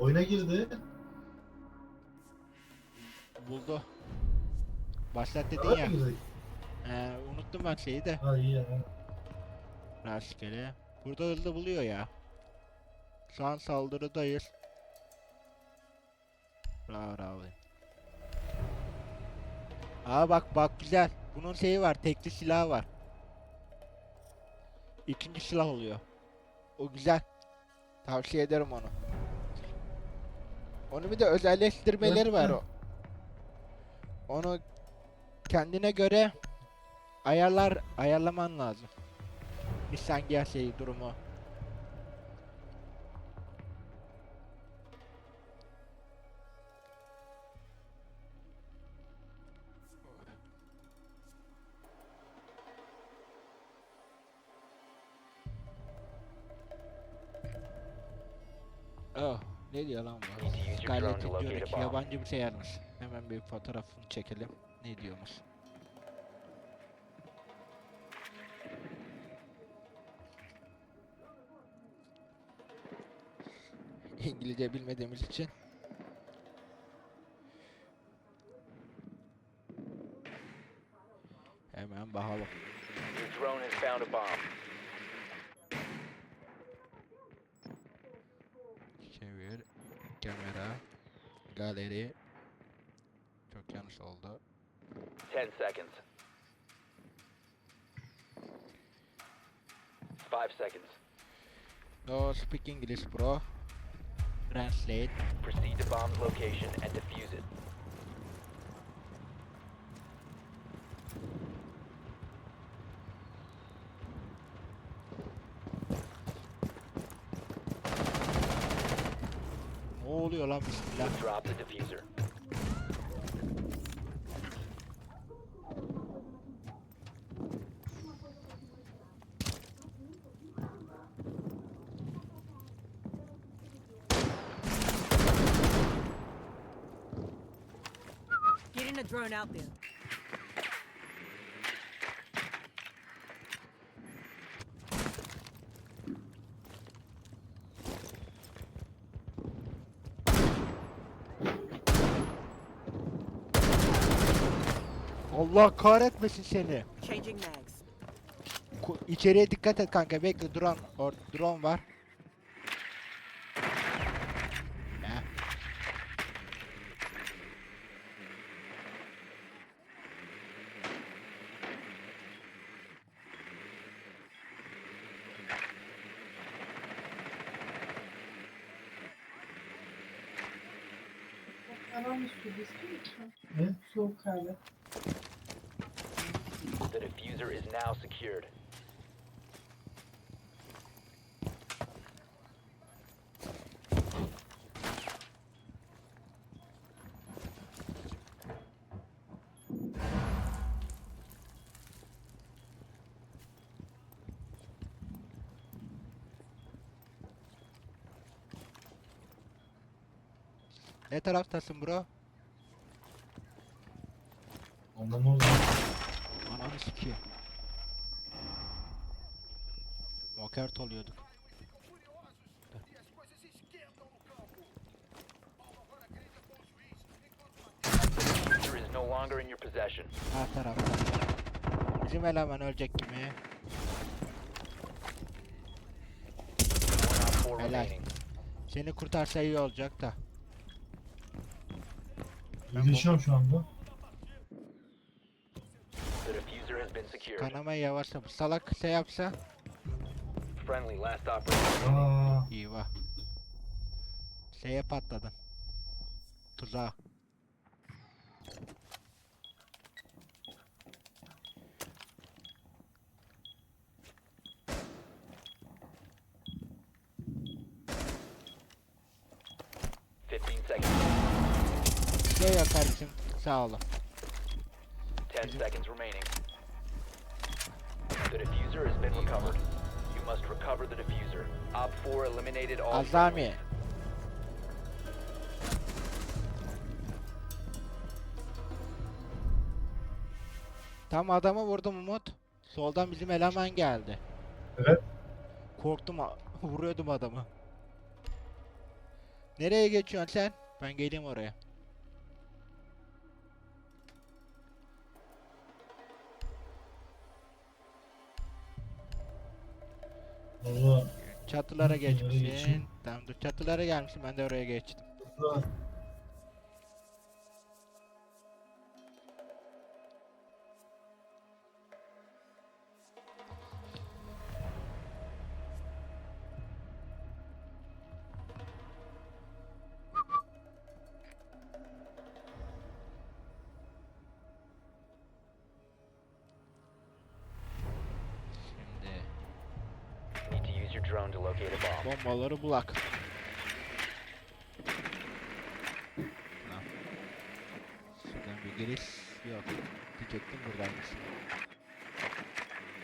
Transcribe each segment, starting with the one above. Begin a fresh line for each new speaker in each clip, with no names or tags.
Oyuna girdi.
Buldu. Başlat dedin ya.
mi?
Ee, unuttum ben şeyi de.
Ha iyi ya.
Rastgele. Burada hızlı buluyor ya. Şu an saldırıdayız. Bravo bravo. Aa bak bak güzel. Bunun şeyi var. Tekli silahı var. İkinci silah oluyor. O güzel. Tavsiye ederim onu. Onu bir de özelleştirmeleri var o. Onu kendine göre ayarlar ayarlaman lazım. Nissan şeyi durumu. Oh, ne diyor lan bu? Scarlet
bomb.
yabancı bir şey yazmış. Hemen bir fotoğrafını çekelim. Ne diyormuş? İngilizce bilmediğimiz için. Çok yanlış oldu.
10 seconds. 5 seconds.
No speak English bro. Translate.
Proceed to bomb's location and defuse it.
Ne oluyor lan bismillah.
Drop the diffuser.
Getting a drone out there.
Allah kahretmesin seni.
Changing mags.
İçeriye dikkat et kanka bekle drone or drone var.
Soğuk kahve.
The diffuser is now secured.
Ne taraftasın bro? Mokert oluyorduk.
Possession.
Her tarafta. Bizim eleman ölecek gibi.
One on 4
Helal. Seni kurtarsa iyi olacak da.
Yüzleşiyorum şu anda.
Kanamayı yavaşla. Bu salak şey yapsa.
Friendly last operator.
Aa,
İyi va. Şeye patladın. Tuzağa.
Fifteen seconds.
Yok kardeşim. Sağ olun.
Ten seconds remaining. The diffuser has been recovered. Must recover the diffuser. Op 4 eliminated all
Azami. Tam adamı vurdum Umut. Soldan bizim eleman geldi.
Evet.
Korktum vuruyordum adamı. Nereye geçiyorsun sen? Ben geleyim oraya.
Valla
Çatılara geçmişsin. Tamam dur çatılara gelmişsin ben de oraya geçtim.
burada
drone to locate a bomb.
bombaları bulak. Şuradan bir giriş yok. Diyecektim buradaymış.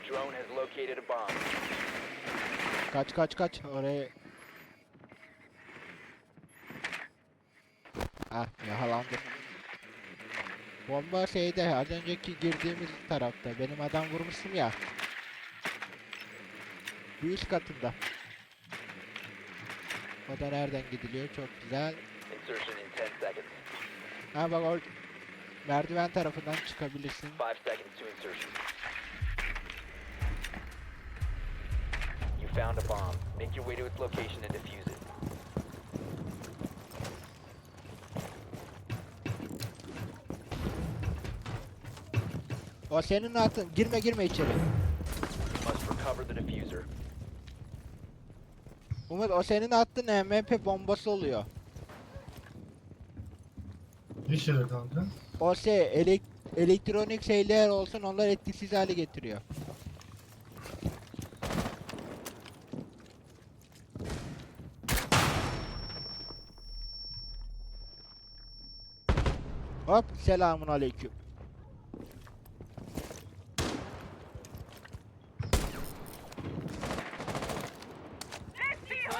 Drone has located a bomb.
Kaç kaç kaç oraya. Ah yakalandım. Bomba şeyde az önceki girdiğimiz tarafta. Benim adam vurmuştum ya. Bu üst katında. O da nereden gidiliyor? Çok güzel.
Insertion in 10 seconds.
Ha bak o merdiven tarafından çıkabilirsin.
5 seconds to insertion. You found a bomb. Make your way to its location and defuse it.
O senin atın. Girme girme içeri.
You must recover the diffuser.
Umut o senin attığın MP bombası oluyor.
ne şeyler kanka?
O şey elek elektronik şeyler olsun onlar etkisiz hale getiriyor. Hop selamun aleyküm.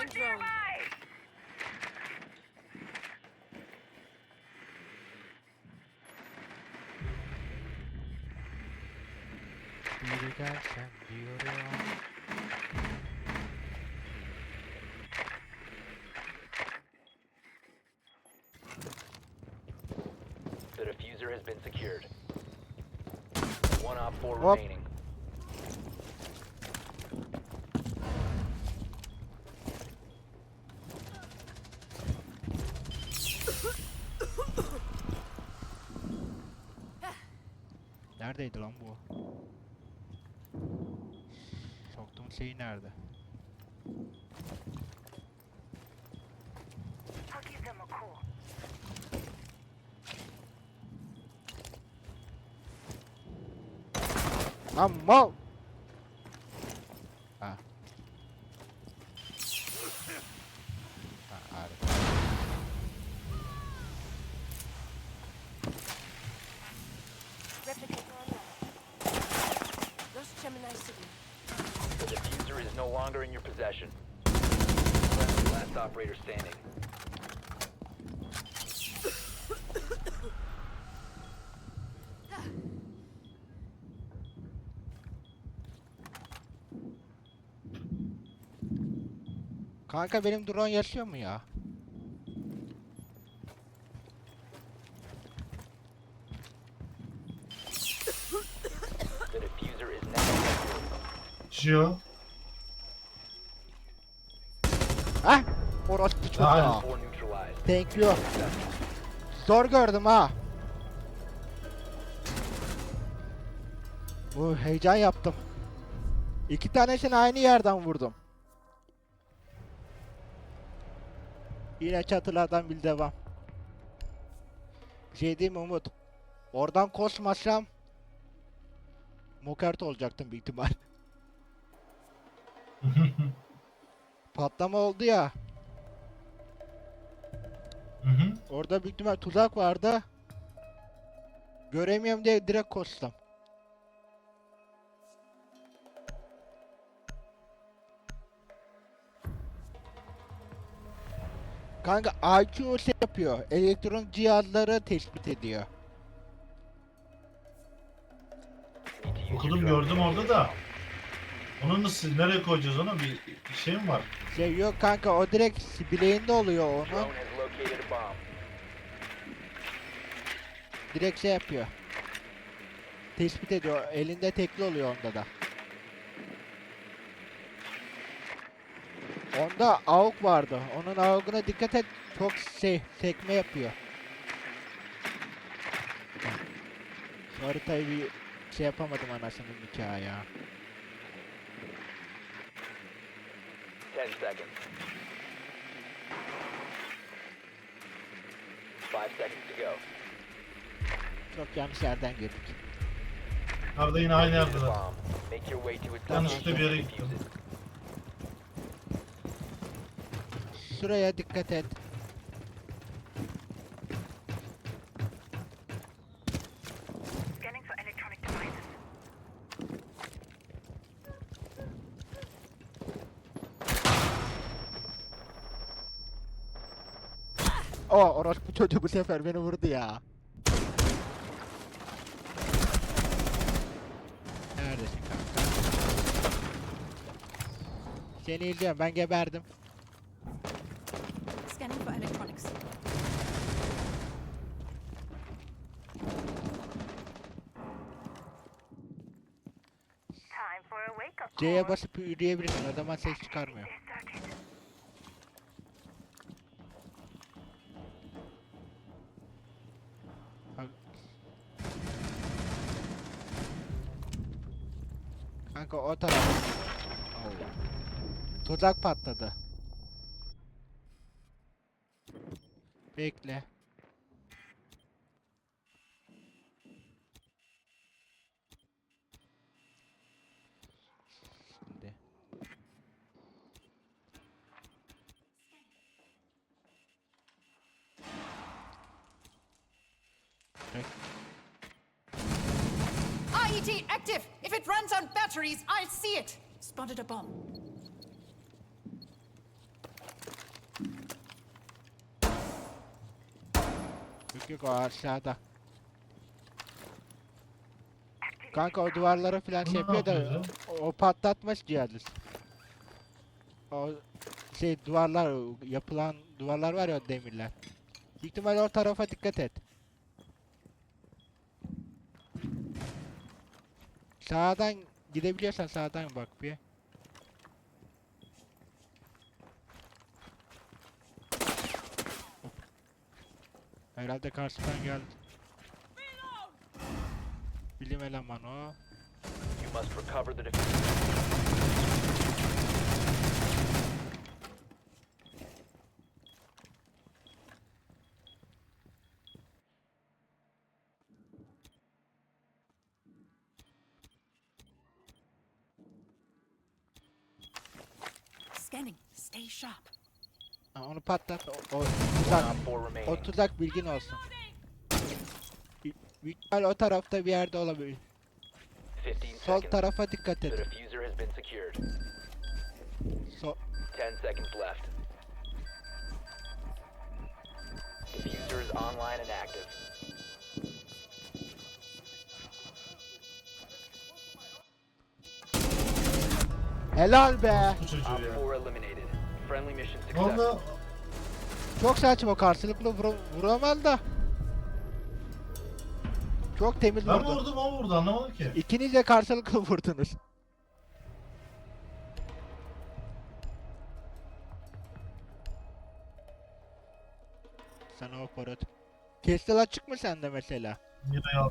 Deploying drone.
Biri gelsen diyorum.
The diffuser has been secured. 4
Hop.
remaining.
Neredeydi lan bu? Soktuğum şey nerede? Lan mal! Ha. Ha, harika.
Replicator online. Lost Gemini signal.
The diffuser is no longer in your possession. Friendly Last operator standing.
Kanka benim drone yaşıyor mu ya?
Şişiyor.
Hah! Orospu
Aynen.
Four neutralized.
Thank you. Zor gördüm ha. Bu heyecan yaptım. İki tanesini aynı yerden vurdum. Yine çatılardan bir devam. Bir şey diyeyim Umut? Oradan koşmasam Mokert olacaktım büyük ihtimal. Patlama oldu ya.
Hı hı.
Orada büyük ihtimal tuzak vardı. Göremiyorum diye direkt koştum. Kanka IQ şey yapıyor. Elektronik cihazları tespit ediyor.
Okudum gördüm orada da. Onu nasıl, nereye koyacağız onu? Bir şey mi var?
Şey yok kanka o direkt bileğinde oluyor onun. Direkt şey yapıyor. Tespit ediyor. Elinde tekli oluyor onda da. Onda AUK vardı. Onun AUK'una dikkat et. Çok şey sekme yapıyor. Haritayı bir şey yapamadım anasının nikahı ya.
10 seconds. 5 seconds to go.
Çok yanlış yerden girdik.
Arada yine aynı yerdeler.
Make your way to its
Yanlışlıkla bir yere gittim.
it.
Şuraya dikkat et. O orospu çocuğu bu sefer beni vurdu ya. Neredesin kanka? Seni izliyorum ben geberdim. C'ye basıp yürüyebilirsin o zaman ses çıkarmıyor. Kanka o taraf. Tuzak patladı. Bekle.
Batteries, I'll see it! Spotted a bomb.
Yok yok o aşağıda. Kanka o duvarlara falan şey yapıyor da o, o patlatmış cihazı. O şey duvarlar yapılan duvarlar var ya o demirler. Büyük ihtimalle o tarafa dikkat et. Sağdan gidebiliyorsan sağdan bak bir. Herhalde karşıdan geldi. Bilim elemanı o.
You must recover the
Ha, onu patlat. O, o tuzak.
op 4 remaining.
O tuzak bilgin olsun. Büyük o tarafta bir yerde olabilir.
15
Sol tarafa dikkat et.
diffuser has been secured.
So
10 seconds left. Diffuser is online and active.
helal be.
Op
ya.
4 eliminated. Friendly mission
oldu?
Çok saçma karşılıklı vur vuramaz da. Çok temiz
Ben
vurdu.
vurdum o vurdu anlamadım ki.
İkiniz de karşılıklı vurdunuz. Sana operatör. Kestel açık mı sende mesela?
Mira'yı al.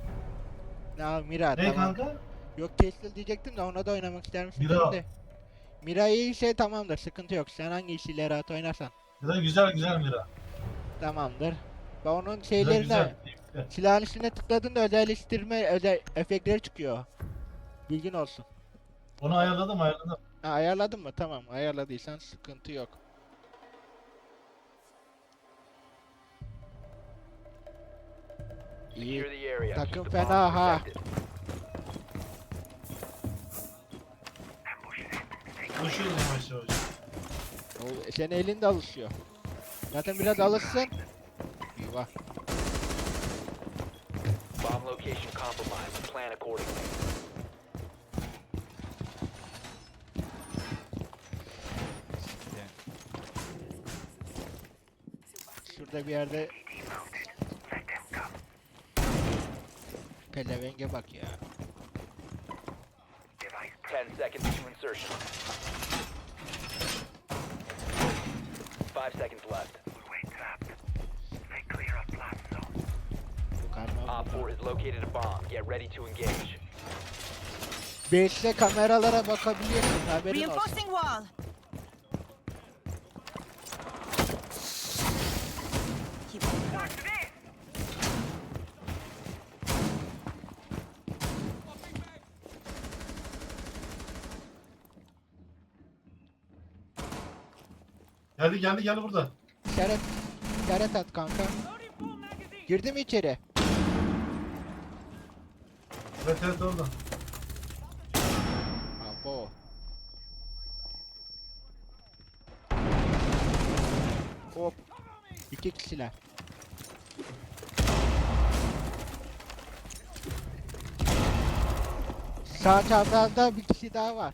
Ne Mira
Ne
tamam.
kanka?
Yok Kestel diyecektim de ona da oynamak ister misin?
Mira.
de. Mira iyi şey tamamdır sıkıntı yok. Sen hangi işiyle rahat oynarsan.
Güzel güzel güzel Mira.
Tamamdır. Ve onun
Güzel
şeylerine
güzel. güzel.
silahın üstüne tıkladığında özelleştirme özel efektleri çıkıyor. Bilgin olsun.
Onu ayarladım ayarladım.
Ha, ayarladın mı? Tamam. Ayarladıysan sıkıntı yok. İyi.
the area.
Takım fena ha.
Alışıyoruz yavaş yavaş.
O- Senin elin de alışıyor. Zaten biraz alışsın. Eyvah.
Bomb location compromised. Plan accordingly.
Şurada bir yerde... Pelevenge bak ya.
10 seconds to insertion.
Blast zone.
Yukarıdan
Op 4
buradan.
has located a bomb. Get ready to engage.
Base'de kameralara bakabiliyorsun haberin olsun.
Reinforcing wall.
Geldi geldi geldi burada.
İşaret, işaret at kanka. Girdi mi içeri?
Evet evet orada.
Abo. Hop. İki kişiler. Sağ çaprazda bir kişi daha var.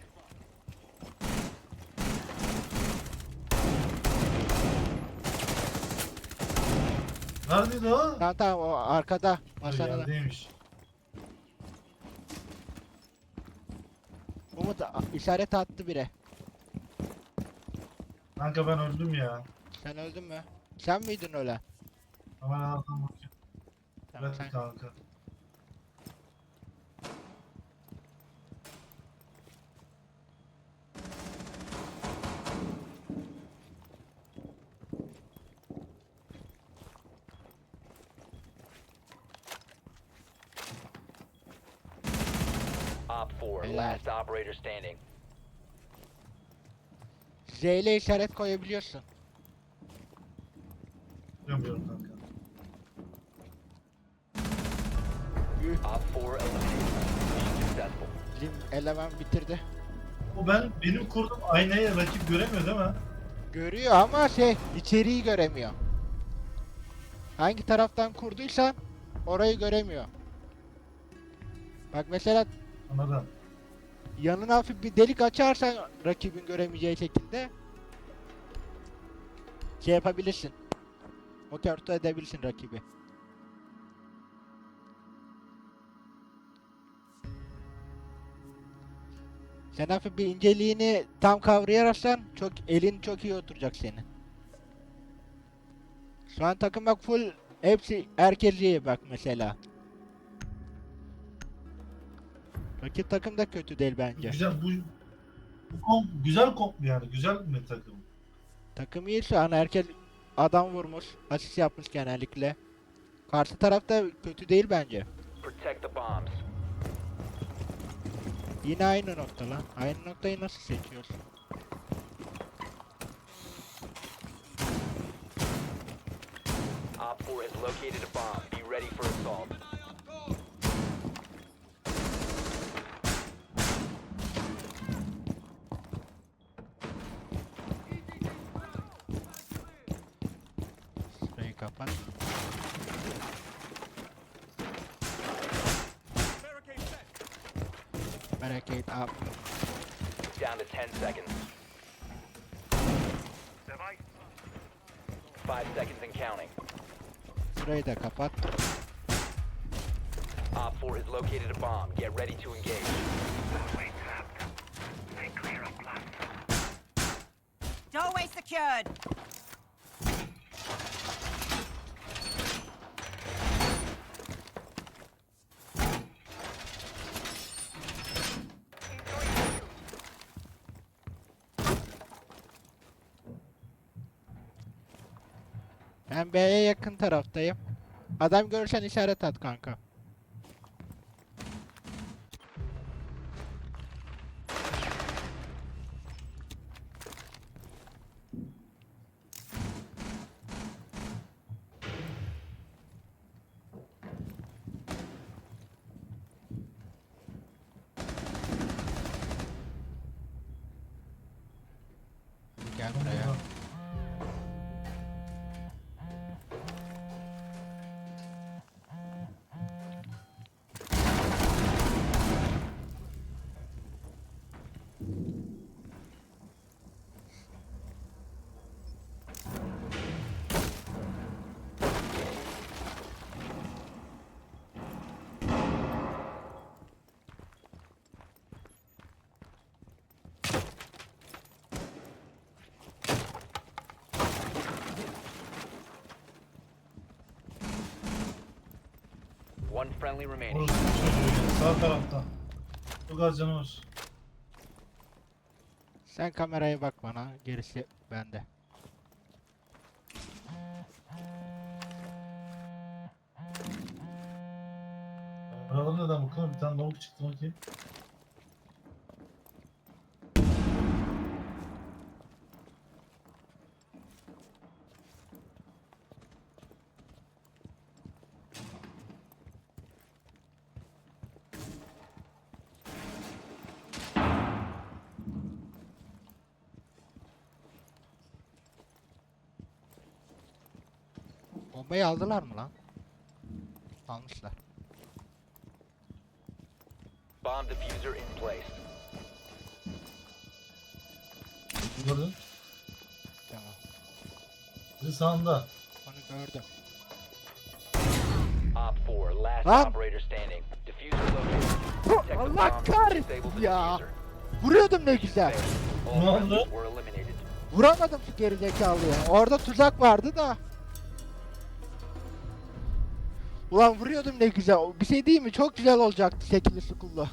Neredeydi o?
Tamam tamam o arkada. Masada.
Yerdeymiş.
Umut a- işaret attı bire.
Kanka ben öldüm ya.
Sen öldün mü? Sen miydin ölen?
Hemen ağzına bakayım.
Tamam,
Evet
sen-
kanka.
Op 4,
Helal.
last operator standing.
Z ile işaret koyabiliyorsun.
Bilmiyorum kanka.
Yuh,
Op 4 eliminated. Mission successful.
Lim eleman bitirdi.
O ben benim kurdum aynayı rakip göremiyor değil mi?
Görüyor ama şey içeriği göremiyor. Hangi taraftan kurduysan orayı göremiyor. Bak mesela
Anladım.
Yanına hafif bir delik açarsan rakibin göremeyeceği şekilde şey yapabilirsin. Motortu edebilirsin rakibi. Sen hafif bir inceliğini tam kavrayarsan çok elin çok iyi oturacak senin. Şu an takım bak full hepsi herkes bak mesela. Rakip takım da kötü değil bence.
Güzel bu bu komp, güzel komp yani güzel bir takım.
Takım iyi şu an herkes adam vurmuş, asist yapmış genellikle. Karşı tarafta kötü değil bence. Yine aynı nokta lan. Aynı noktayı nasıl seçiyorsun?
Op 4 has located a bomb. Be ready for assault.
Up.
Down to 10 seconds. 5 seconds and counting.
Şurayı da kapat.
Op 4 has located a bomb. Get ready to engage.
way trapped. Stay clear of blast zone.
Doorway secured.
Taraftayım. Adam görürsen işaret at kanka.
One friendly remaining.
Orası çocuğu ya, sağ tarafta. Çok az canı var.
Sen kameraya bak bana. Gerisi bende.
Buralarda neden bakalım bir tane lavuk çıktı bakayım.
Bombayı aldılar mı lan? Almışlar.
Bomb diffuser in place.
Gördün.
Tamam.
Biri sağında.
Onu gördüm.
Op 4, last
Lan!
operator standing. Diffuser located. Protect the
Allah
bomb,
kahretsin
disable the
ya.
diffuser.
Vuruyordum ne güzel.
All
Ne oldu?
friendlies were eliminated.
Vuramadım şu gerizekalıyı. Orada tuzak vardı da. Ulan vuruyordum ne güzel. Bir şey değil mi? Çok güzel olacaktı şekilli sukullu.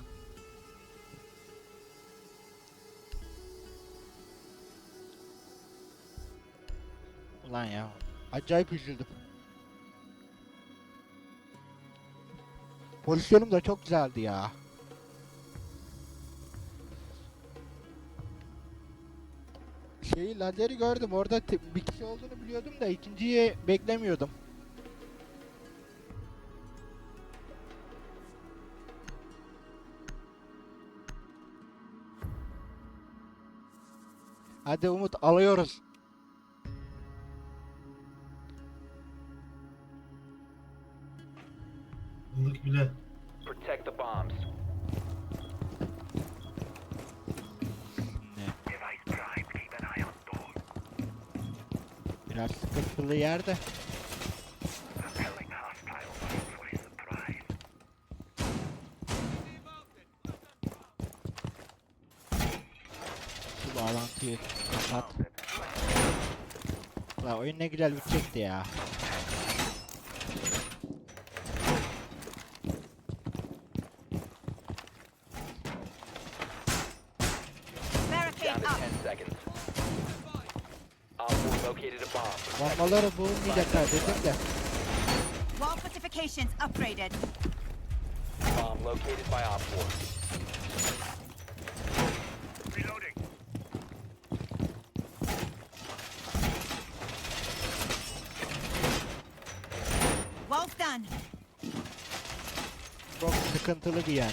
Ulan ya. Acayip üzüldüm. Pozisyonum da çok güzeldi ya. Şeyi lazeri gördüm. Orada bir kişi olduğunu biliyordum da ikinciyi beklemiyordum. Hadi Umut alıyoruz.
Yıllık bile.
Protect the bombs.
Biraz sıkıntılı yerde.
Repelling hostiles for a surprise.
Şu bağlantıyı kapat. La oyun ne güzel bitecekti ya.
Down
Barricade
to
up.
10 seconds. Op 4 located a bomb.
Bombaları bulunmayacaklar dedim de.
Wall fortifications upgraded.
Bomb located by Op 4.
sıkıntılı bir yer ya.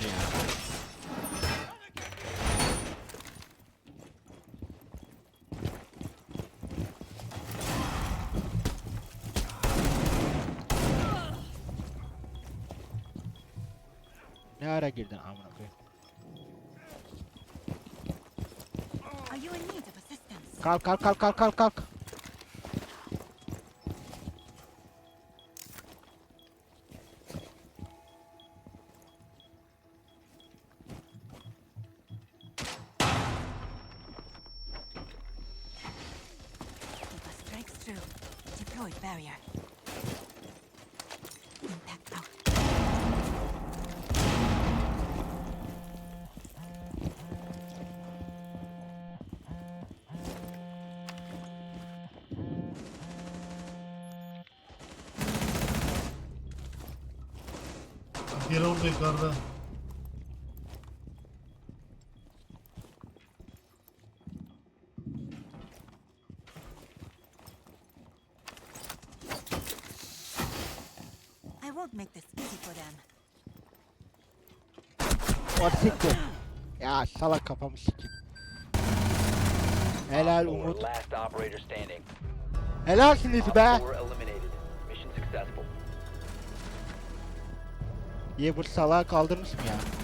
Ne ara girdin amına koyayım? Kalk kalk kalk kalk kalk kalk.
Diğeri orada yukarıda.
I won't make this easy for them.
O siktir. Ya salak kafamı sikeyim. Helal
Op 4,
Umut.
last operator standing.
Helalsiniz
Op
be.
4
Ye bu salağı kaldırmış mı ya?